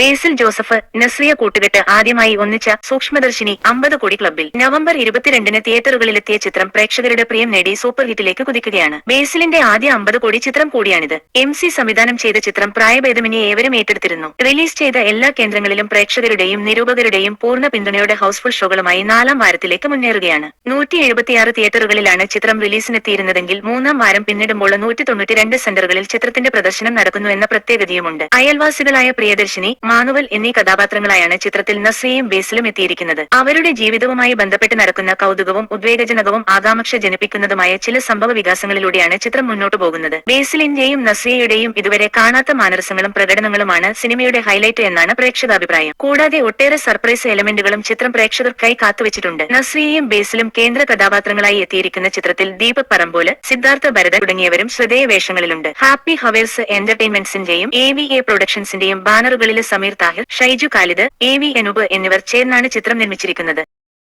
ബേസിൽ Joseph Nazriya കൂട്ടുകെട്ട് ആദ്യമായി ഒന്നിച്ച സൂക്ഷ്മദർശിനി അമ്പത് കോടി ക്ലബിൽ നവംബർ ഇരുപത്തിരണ്ടിന് തിയേറ്ററുകളിലെത്തിയ ചിത്രം പ്രേക്ഷകരുടെ പ്രിയം നേടി സൂപ്പർ ഹിറ്റിലേക്ക് കുതിക്കുകയാണ്. ബേസിലിന്റെ ആദ്യ അമ്പത് കോടി ചിത്രം കൂടിയാണിത്. എം സി സംവിധാനം ചെയ്ത ചിത്രം പ്രായഭേദമിനെ ഏവരും ഏറ്റെടുത്തിരുന്നു. റിലീസ് ചെയ്ത എല്ലാ കേന്ദ്രങ്ങളിലും പ്രേക്ഷകരുടെയും നിരൂപകരുടെയും പൂർണ പിന്തുണയോടെ ഹൗസ്ഫുൾ ഷോകളുമായി നാലാം വാരത്തിലേക്ക് മുന്നേറുകയാണ്. നൂറ്റി എഴുപത്തിയാറ് തിയേറ്ററുകളിലാണ് ചിത്രം റിലീസിനെത്തിയിരുന്നതെങ്കിൽ മൂന്നാം വാരം പിന്നിടുമ്പോൾ നൂറ്റി തൊണ്ണൂറ്റിരണ്ട് സെന്ററുകളിൽ ചിത്രത്തിന്റെ പ്രദർശനം നടക്കുന്നു എന്ന പ്രത്യേകതയുമുണ്ട്. അയൽവാസികളായ പ്രിയദർശിനി മാനുവൽ എന്നീ കഥാപാത്രങ്ങളായാണ് ചിത്രത്തിൽ നസ്രിയയും ബേസിലും എത്തിയിരിക്കുന്നത്. അവരുടെ ജീവിതവുമായി ബന്ധപ്പെട്ട് നടക്കുന്ന കൗതുകവും ഉദ്വേഗജനകവും ആകാംക്ഷ ജനിപ്പിക്കുന്നതുമായ ചില സംഭവ വികാസങ്ങളിലൂടെയാണ് ചിത്രം മുന്നോട്ട് പോകുന്നത്. ബേസിലിന്റെയും നസ്രിയയുടെയും ഇതുവരെ കാണാത്ത മാനരസങ്ങളും പ്രകടനങ്ങളുമാണ് സിനിമയുടെ ഹൈലൈറ്റ് എന്നാണ് പ്രേക്ഷകാഭിപ്രായം. കൂടാതെ ഒട്ടേറെ സർപ്രൈസ് എലമെന്റുകളും ചിത്രം പ്രേക്ഷകർക്കായി കാത്തുവച്ചിട്ടുണ്ട്. നസ്രിയയും ബേസിലും കേന്ദ്ര കഥാപാത്രങ്ങളായി എത്തിയിരിക്കുന്ന ചിത്രത്തിൽ ദീപക് പറമ്പോൽ സിദ്ധാർത്ഥ ഭരതൻ തുടങ്ങിയവരും ശ്രദ്ധേയ വേഷങ്ങളിലുണ്ട് ഹാപ്പി ഹവേഴ്സ് എന്റർടൈൻമെന്റ്സിന്റെയും എ വി എ പ്രൊഡക്ഷൻസിന്റെയും ബാനറുകളിലെ സമീർ താഹിർ ഷൈജു ഖാലിദ് എ വി അനൂപ് എന്നിവർ ചേർന്നാണ് ചിത്രം നിർമ്മിച്ചിരിക്കുന്നത്.